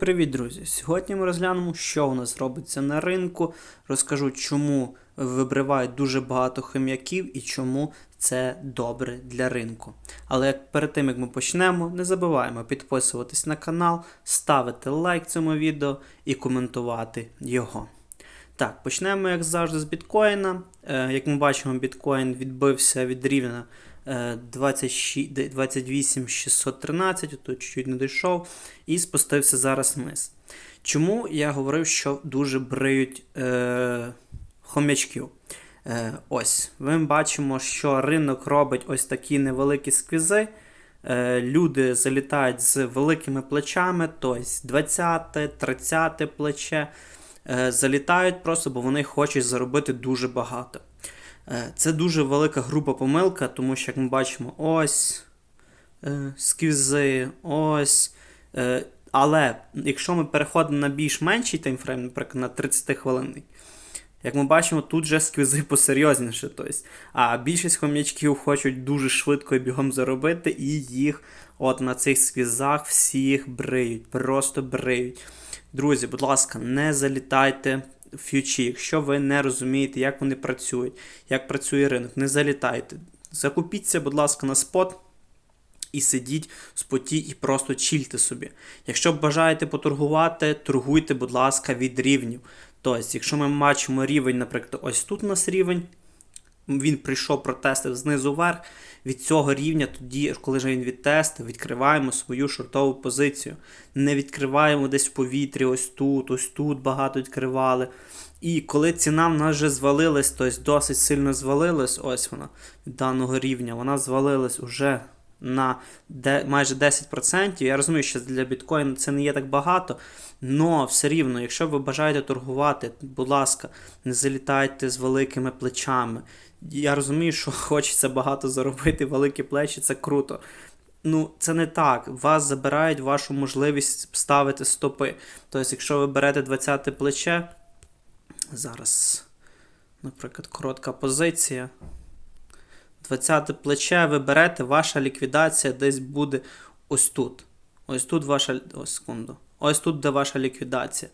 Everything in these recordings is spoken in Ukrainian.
Привіт, друзі! Сьогодні ми розглянемо, що у нас робиться на ринку. Розкажу, чому вибривають дуже багато хом'яків і чому це добре для ринку. Але перед тим як ми почнемо, не забуваємо підписуватись на канал, ставити лайк цьому відео і коментувати його. Так, почнемо, як завжди, з біткоїна. Е, як ми бачимо, біткоін відбився від рівня 26 28 613, тут чуть-чуть не дійшов, і спустився зараз вниз. Чому я говорив, що дуже бриють е, хомячків? Е, ось, ми бачимо, що ринок робить ось такі невеликі сквізи. Е, люди залітають з великими плечами, тобто 20, 30 плече. Е, залітають просто, бо вони хочуть заробити дуже багато. Е, Це дуже велика група помилка, тому що, як ми бачимо, ось е, сквізи, ось. Е, але якщо ми переходимо на більш менший таймфрейм, наприклад, на 30 хвилинний, як ми бачимо, тут вже сквізи посерйозніше. Тобто, а більшість хом'ячків хочуть дуже швидко і бігом заробити, і їх от на цих сквізах всіх бриють, просто бриють. Друзі, будь ласка, не залітайте в фьючі, якщо ви не розумієте, як вони працюють, як працює ринок, не залітайте. Закупіться, будь ласка, на спот і сидіть в споті і просто чільте собі. Якщо бажаєте поторгувати, торгуйте, будь ласка, від рівнів. Тобто, якщо ми бачимо рівень, наприклад, ось тут у нас рівень, він прийшов протестив знизу вверх. Від цього рівня, тоді, коли ж він відтестив, відкриваємо свою шортову позицію. Не відкриваємо десь в повітрі, ось тут, ось тут багато відкривали. І коли ціна в нас вже звалилась, тобто досить сильно звалилась, ось вона від даного рівня, вона звалилась уже на де, майже 10%. Я розумію, що для біткоїна це не є так багато, але все рівно, якщо ви бажаєте торгувати, будь ласка, не залітайте з великими плечами. Я розумію, що хочеться багато заробити, великі плечі це круто. Ну, це не так. Вас забирають вашу можливість ставити стопи. Тобто, якщо ви берете 20-те плече, зараз, наприклад, коротка позиція. 20-те плече ви берете, ваша ліквідація десь буде ось тут. Ось тут ваша. Ось секунду. Ось тут де ваша ліквідація.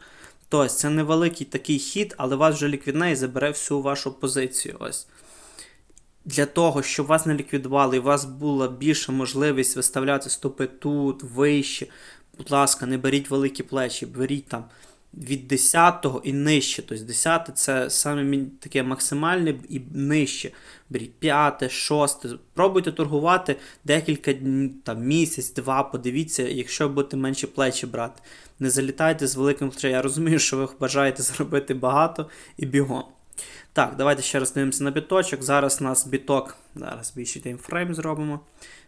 Тобто це невеликий такий хід, але вас вже ліквідне і забере всю вашу позицію. Ось. Для того, щоб вас не ліквідували і у вас була більша можливість виставляти стопи тут, вище. Будь ласка, не беріть великі плечі, беріть там від 10 і нижче. Тобто 10 це саме таке максимальне і нижче. Беріть 5, 6. Пробуйте торгувати декілька днів, там, місяць, два, подивіться, якщо будете менше плечі брати. Не залітайте з великим. Я розумію, що ви бажаєте заробити багато і бігом. Так, давайте ще раз дивимося на біточок. Зараз у нас біток, зараз більший таймфрейм зробимо.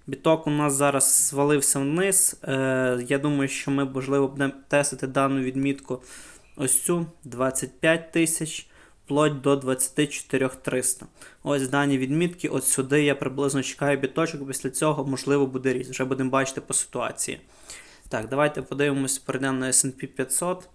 Біток у нас зараз звалився вниз. Е, я думаю, що ми, можливо, будемо тестити дану відмітку ось цю 25 тисяч, вплоть до 24 300. Ось дані відмітки. От сюди я приблизно чекаю біточок. Після цього, можливо, буде ріст. Вже будемо бачити по ситуації. Так, давайте подивимося, перейдемо на SP 500.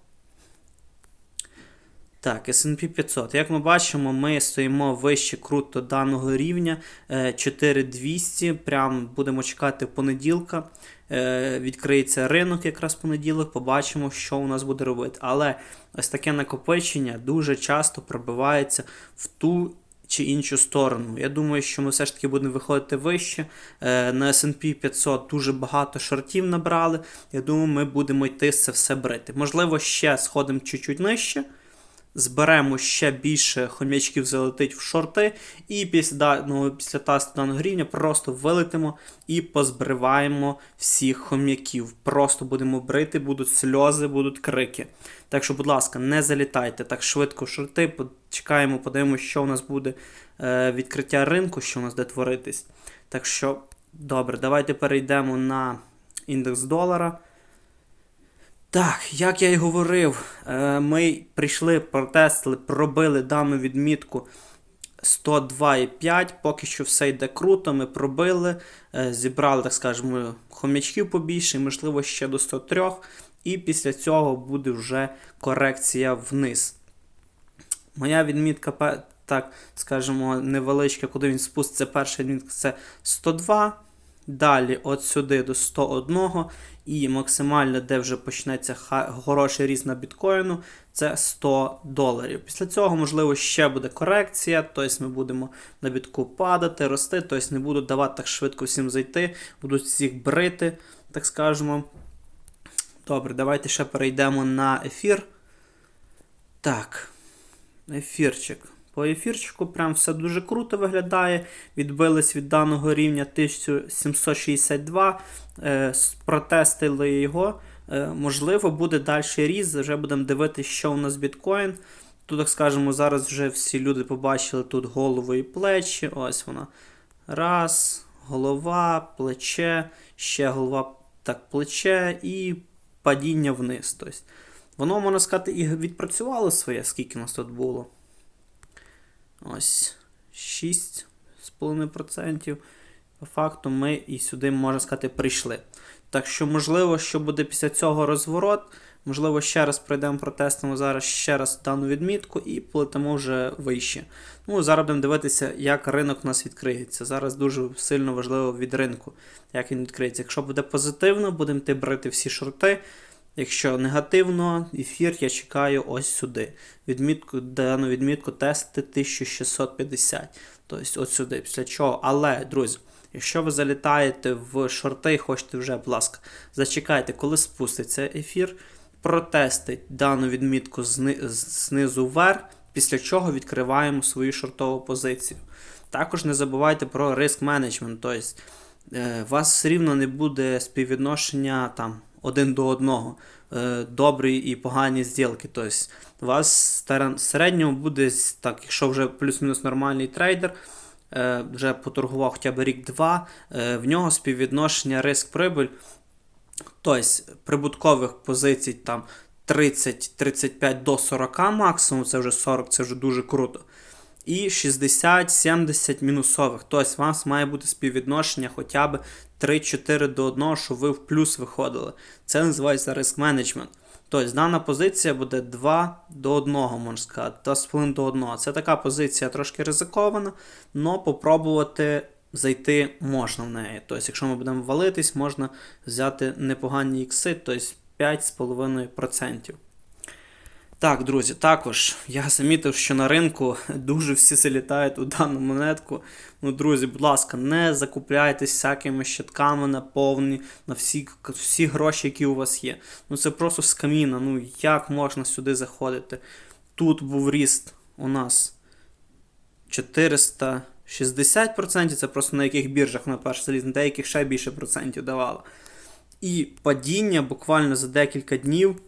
Так, S&P 500. Як ми бачимо, ми стоїмо вище круто даного рівня е, 4200. Прям будемо чекати понеділка. Е, Відкриється ринок якраз понеділок, побачимо, що у нас буде робити. Але ось таке накопичення дуже часто пробивається в ту чи іншу сторону. Я думаю, що ми все ж таки будемо виходити вище. Е, На S&P 500 дуже багато шортів набрали. Я думаю, ми будемо йти це все брити. Можливо, ще сходимо чуть-чуть нижче зберемо ще більше хомячків залетить в шорти, і після даного, після тесту даного рівня просто вилетимо і позбриваємо всіх хом'яків. Просто будемо брити, будуть сльози, будуть крики. Так що, будь ласка, не залітайте так швидко в шорти, почекаємо, подивимося, що у нас буде е, відкриття ринку, що у нас де творитись. Так що, добре, давайте перейдемо на індекс долара. Так, як я й говорив, е, ми прийшли, протестили, пробили дану відмітку 102,5. Поки що все йде круто. Ми пробили, е, зібрали, так скажемо, хомячків побільше, можливо, ще до 103. І після цього буде вже корекція вниз. Моя відмітка, так скажемо, невеличка, куди він спуститься. Перша відмітка це 102. Далі от сюди до 101. І максимально, де вже почнеться хороший ріст на біткоїну, це 100 доларів. Після цього, можливо, ще буде корекція, тобто ми будемо на бітку падати, рости, тобто не буду давати так швидко всім зайти, будуть всіх брити, так скажемо. Добре, давайте ще перейдемо на ефір. Так, ефірчик. По ефірчику прям все дуже круто виглядає. Відбились від даного рівня 1762, е, протестили його. Е, можливо, буде далі ріст, вже будемо дивитися, що у нас біткоін. Тут, так скажемо, зараз вже всі люди побачили тут голову і плечі. Ось вона. Раз, голова, плече, ще голова, так, плече і падіння вниз. Тобто, воно, можна сказати, і відпрацювало своє, скільки нас тут було. Ось 6,5%. По факту ми і сюди, можна сказати, прийшли. Так що, можливо, що буде після цього розворот. Можливо, ще раз пройдемо протестимо зараз ще раз дану відмітку і полетимо вже вище. Ну, зараз будемо дивитися, як ринок у нас відкриється. Зараз дуже сильно важливо від ринку, як він відкриється. Якщо буде позитивно, будемо йти брати всі шорти. Якщо негативно, ефір я чекаю ось сюди. Відмітку, дану відмітку тести 1650. Тобто от сюди. Після чого. Але, друзі, якщо ви залітаєте в шорти і хочете вже, будь ласка, зачекайте, коли спуститься ефір, протестить дану відмітку зни- знизу вверх, після чого відкриваємо свою шортову позицію. Також не забувайте про риск менеджмент. Тобто, е, у вас все рівно не буде співвідношення там один до одного. Е, добрі і погані зділки. Тобто, у вас в середньому буде так, якщо вже плюс-мінус нормальний трейдер, е, вже поторгував хоча б рік-два, е, в нього співвідношення риск-прибиль, тобто прибуткових позицій там 30-35 до 40 максимум, це вже 40, це вже дуже круто. І 60-70 мінусових. Тобто у вас має бути співвідношення хоча б 3-4 до 1, щоб ви в плюс виходили. Це називається риск менеджмент. Тобто дана позиція буде 2 до 1, можна сказати, 2,5 до 1. Це така позиція трошки ризикована, але попробувати зайти можна в неї. Тобто, якщо ми будемо валитись, можна взяти непогані ікси, тобто 5,5%. Так, друзі, також я замітив, що на ринку дуже всі залітають у дану монетку. Ну, друзі, будь ласка, не закупляйтесь всякими щитками на повні, на всі, всі гроші, які у вас є. Ну це просто скаміна. Ну як можна сюди заходити? Тут був ріст у нас 460%, це просто на яких біржах на перший заліз, на деяких ще більше процентів давало. І падіння буквально за декілька днів.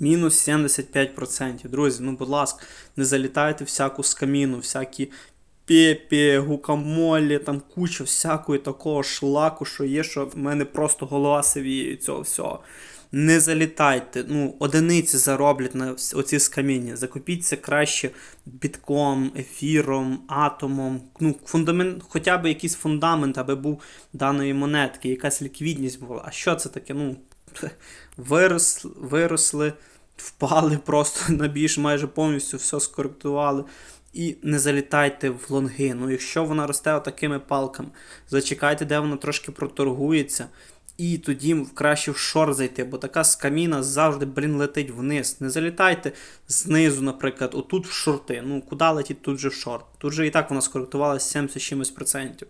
Мінус 75%. Друзі, ну будь ласка, не залітайте всяку скаміну, всякі пепі, гукамолі, там куча всякої такого шлаку, що є, що в мене просто голова сивіє цього всього. Не залітайте, ну, одиниці зароблять на оці скаміння. Закупіться краще бітком, ефіром, атомом. Ну, фундамент, хоча б якийсь фундамент, аби був даної монетки, якась ліквідність була. А що це таке? Ну, виросли, виросли, впали просто на більш майже повністю все скоректували. І не залітайте в лонги. Ну, якщо вона росте такими палками, зачекайте, де вона трошки проторгується. І тоді краще в шорт зайти, бо така скаміна завжди, блін, летить вниз. Не залітайте знизу, наприклад, отут в шорти. Ну, куди летіть тут же в шорт? Тут же і так вона скоректувалася 70 чимось процентів.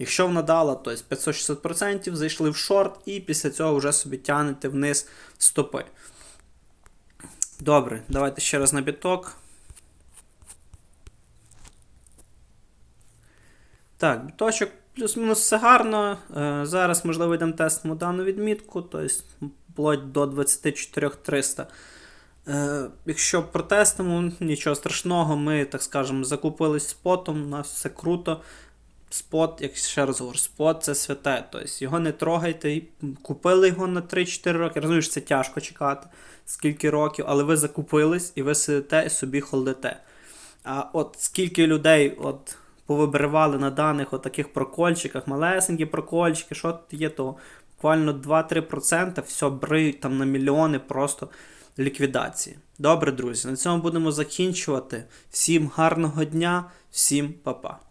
Якщо вона дала, то 560% зайшли в шорт, і після цього вже собі тягнете вниз стопи. Добре, давайте ще раз на біток. Так, біточок плюс-мінус все гарно. Е, зараз, можливо, йдемо тестимо дану відмітку, тобто вплоть до 24300. Е, якщо протестимо, нічого страшного, ми, так скажемо, закупились спотом, у нас все круто. Спот, як ще раз говорю, спот це святе. Тобто його не трогайте. Купили його на 3-4 роки. Що це тяжко чекати, скільки років, але ви закупились і ви сидите і собі холдите. А от скільки людей от повибривали на даних от таких прокольчиках, малесенькі прокольчики, що тут є, то буквально 2-3%, все бриють там на мільйони просто ліквідації. Добре, друзі, на цьому будемо закінчувати. Всім гарного дня, всім па-па.